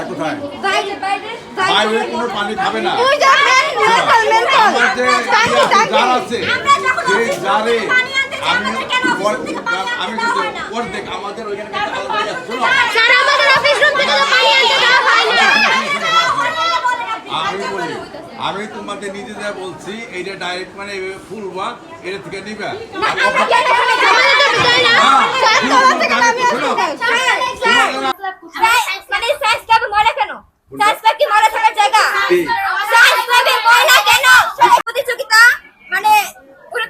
কোথায় কোথায়? বাইরে বাইরে বাইরে। কোনো পানি খাবে না। যে যে জার আছে সেই জারে আমি আমি দেওয়া কিন্তু অর্ধেক আমাদের ওইখানে আমি বলি আমি তোমাদের নিজেদের বলছি এইটা ডাইরেক্ট মানে ফুলবা এটা থেকে নিবা। মানে সায়েন্স ক্লাবে ময়লা কেন? সায়েন্স ক্লাব কি ময়লা থাকার জায়গা? সায়েন্স ক্লাবে ময়লা কেন? প্রতিযোগিতা মানে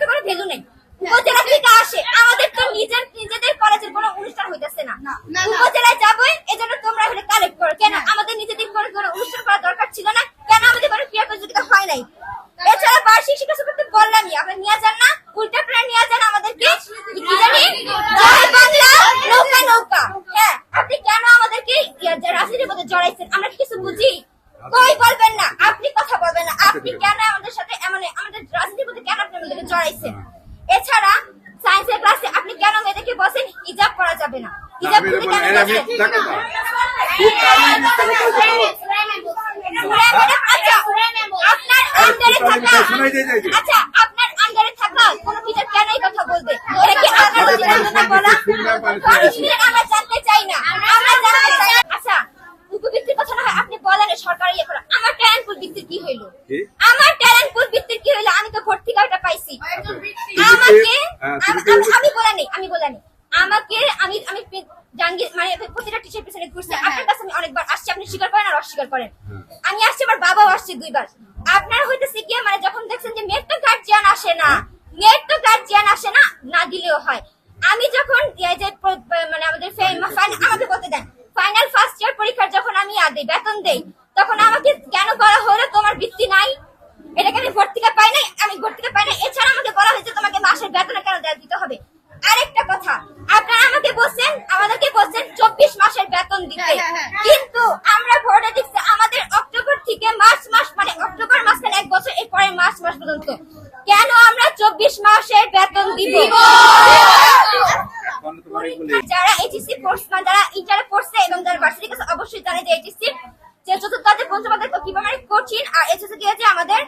তো কোনো ভ্যালু নেই। উপজেলা থেকে আসে। আমাদের তো নিজের নিজেদের কলেজের কোনো অনুষ্ঠান হইতেছে না। উপজেলায় যাবোই এজন্য তোমরা এখানে কালেক্ট করো। কেন? আমাদের নিজেদের কোনো কোনো অনুষ্ঠান করার দরকার ছিল না। কেন? আমাদের কোনো ক্রিয়া প্রতিযোগিতা হয় নাই। এছাড়া বার্ষিক শিক্ষা সফর তো বললামই আপনারা নিয়ে যান না উল্টা প্ল্যান নিয়ে যান আমাদেরকে কি জানি জয় বাংলা নৌকা নৌকা হ্যাঁ আপনি কেন ইয়া, যে রাজনীতির মধ্যে জড়াইছেন আমরা কিছু বুঝি কই বলবেন না আপনি কথা বলবেন না আপনি কেন আমাদের সাথে এমন আমাদের রাজনীতির মধ্যে কেন আপনি আমাদেরকে জড়াইছেন এছাড়া সায়েন্সের ক্লাসে আপনি কেন মেয়েদেরকে বসেন হিজাব করা যাবে না হিজাব খুলে কেন আচ্ছা, আপনার আন্ডারে থাকা শোনাই দিয়ে যাই যে। আচ্ছা আপনার আন্ডারে থাকা কোন টিচার কেন এই কথা বলবে এটা কি আদালত সিদ্ধান্ত বলা পানিশমেন্ট আমরা জানতে চাই না আমরা জানতে চাই না। আচ্ছা উপবৃত্তির কথা না হয় আপনি বলেন সরকারি ইয়ে করে আমার ট্যালেন্ট পুল বৃত্তির কি হইল? আমার ট্যালেন্ট পুল বৃত্তির কি হইল? আমি তো কার্ডটা পাইছি। আমাকে কি- হ্যাঁ, আম- বলে নেই আমি বলে নেই। আমাকে আমি আমি জাহাঙ্গীর মানে প্রতিটা টিচার পিছনে ঘুরছি। আপনার কাছে আমি অনেকবার আসছি আপনি স্বীকার করেন আর অস্বীকার করেন। আমি আসছি আমার বাবাও আসছে দুইবার। আপনার হইতেছে গিয়ে মানে যখন দেখছেন যে মেয়ের তো গার্জিয়ান আসে না মেয়ের তো গার্জিয়ান আসে না না দিলেও হয়। আমি যখন যে মানে আমাদের আমাকে বলতে দেন ফাইনাল ফার্স্ট ইয়ার পরীক্ষার যখন আমি আদি বেতন দেই তখন আমাকে কেন বলা হলো তোমার বৃত্তি নাই? এটাকে আমি ভর্তিকা পাই নাই আমি ভর্তিকা পাই নাই। এছাড়া আমাকে বলা হয়েছে তোমাকে মাসের বেতনে কেন দেওয়া দিতে হবে? আরেকটা কথা আপনারা আমাকে বলছেন আমাদেরকে বলছেন চব্বিশ মাসের বেতন দিতে। কিন্তু আমরা ভোটে দেখছি আমাদের অক্টোবর থেকে মার্চ মাস মানে অক্টোবর মাসের এক বছর এর পরে মার্চ মাস পর্যন্ত। কেন আমরা চব্বিশ মাসের বেতন দিব? যারা এইচএসসি কোর্স মানে যারা ইন্টারে পড়ছে এবং যারা ভার্সিটি অবশ্যই জানে যে এইচএসসি যে চতুর্থ পঞ্চমাদের কীভাবে মানে কঠিন আর দিয়ে যে আমাদের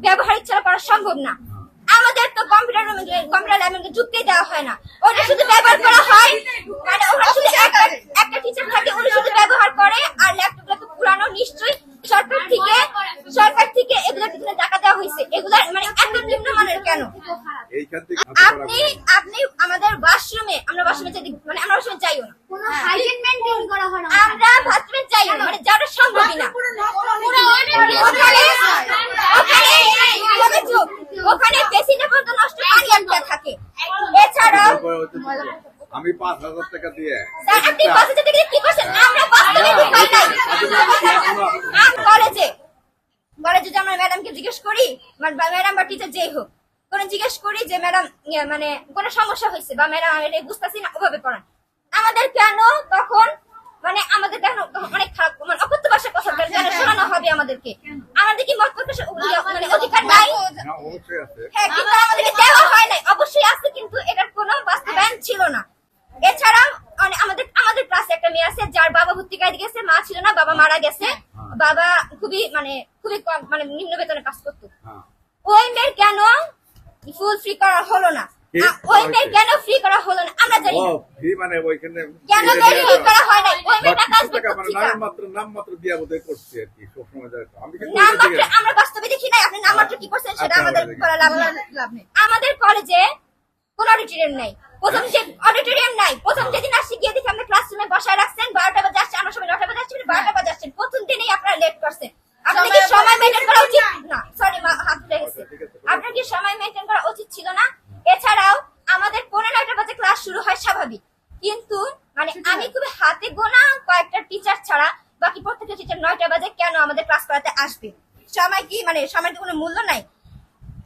ব্যবহারিক ছাড়া করা সম্ভব না। আমাদের তো কম্পিউটার কম্পিউটার ল্যাবে যুক্তি দেওয়া হয় না। ওটা শুধু ব্যবহার করা হয়। মানে ওরা শুধু একটা একটা টিচার থাকে উনি শুধু ব্যবহার করে আর ল্যাপটপ তো পুরানো নিশ্চয়ই সরকার থেকে সরকার থেকে এগুলোর পিছনে টাকা দেওয়া হয়েছে। এগুলার মানে এত নিম্নমানের কেন? আপনি আপনি আমাদের ওয়াশরুমে আমরা ওয়াশরুমে যাই মানে আমরা ওয়াশরুমে যাইও না। কোনো হাইজিন মেইনটেইন করা হয় না। আমরা বাথরুমে যাইও না। মানে যাওয়াটা আমি পাঁচ হাজার টাকা দিয়ে স্যার আপনি বাসে থেকে কি করছেন? আমরা বাস্তবে ঢুকাই নাই আম কলেজে। কলেজে আমরা ম্যাডামকে জিজ্ঞেস করি মানে ম্যাডাম বা টিচার যেই হোক কোনো জিজ্ঞেস করি যে ম্যাডাম মানে কোনো সমস্যা হয়েছে বা ম্যাডাম আমি এটা বুঝতেছি না ওভাবে করেন আমাদের কেন তখন মানে আমাদের কেন অনেক খারাপ মানে অকথ্য ভাষায় কথা বলে কেন শোনানো হবে আমাদেরকে। আমাদের কি মত প্রকাশের মানে অধিকার নাই? হ্যাঁ কিন্তু আমাদেরকে দেওয়া হয় নাই অবশ্যই আছে কিন্তু এটার কোনো বাস্তবায়ন ছিল না এছাড়াও মানে আমাদের আমাদের ক্লাসে একটা মেয়ে আছে ভর্তিকায় গেছে মা ছিল না বাবা মারা গেছে। বাবা খুবই মানে খুবই কম মানে নিম্ন বেতনে কাজ করতো। হ্যাঁ। ওই মেয়ের কেন ফুল ফ্রি করা হলো না? ওই মেয়ের কেন ফ্রি করা হলো না? আমরা জানি। ও না ফি মানে ওইখানে কেন ফ্রি করা হয় নাই? ওই বত্রিশ মানে নাম মাত্র নাম মাত্র বোধহয় করছি আর কি সবসময় যায় আমি নাম মাত্র আমরা বাস্তবে দেখি নাই আপনি নাম মাত্র কি করছেন সেটা আচ্ছা, আমাদের আচ্ছা, করা লাভ লাভ নেই। আমাদের কলেজে কোন অডিটোরিয়াম নাই। প্রথম যে অডিটোরিয়াম নাই। প্রথম যেদিন আসছি গিয়ে দেখি আমরা ক্লাসরুমে বসায় রাখছেন বারোটা বাজে আসছে আমার সময় নটা বাজে আসছে বারোটা বাজে আসছেন প্রথম দিনেই আপনারা লেট করছেন আপনি কি সময় মেনটেন করা উচিত না সরি হাত তুলে গেছে। আপনার কি সময় মেনটেন করা উচিত ছিল না। এছাড়াও আমাদের পনেরোটা বাজে ক্লাস শুরু হয় স্বাভাবিক। কিন্তু মানে আমি খুবই হাতে গোনা কয়েকটা টিচার ছাড়া বাকি প্রত্যেকটা টিচার নয়টা বাজে কেন আমাদের ক্লাস করাতে আসবে? সময় কি মানে সময়ের কোনো মূল্য নাই?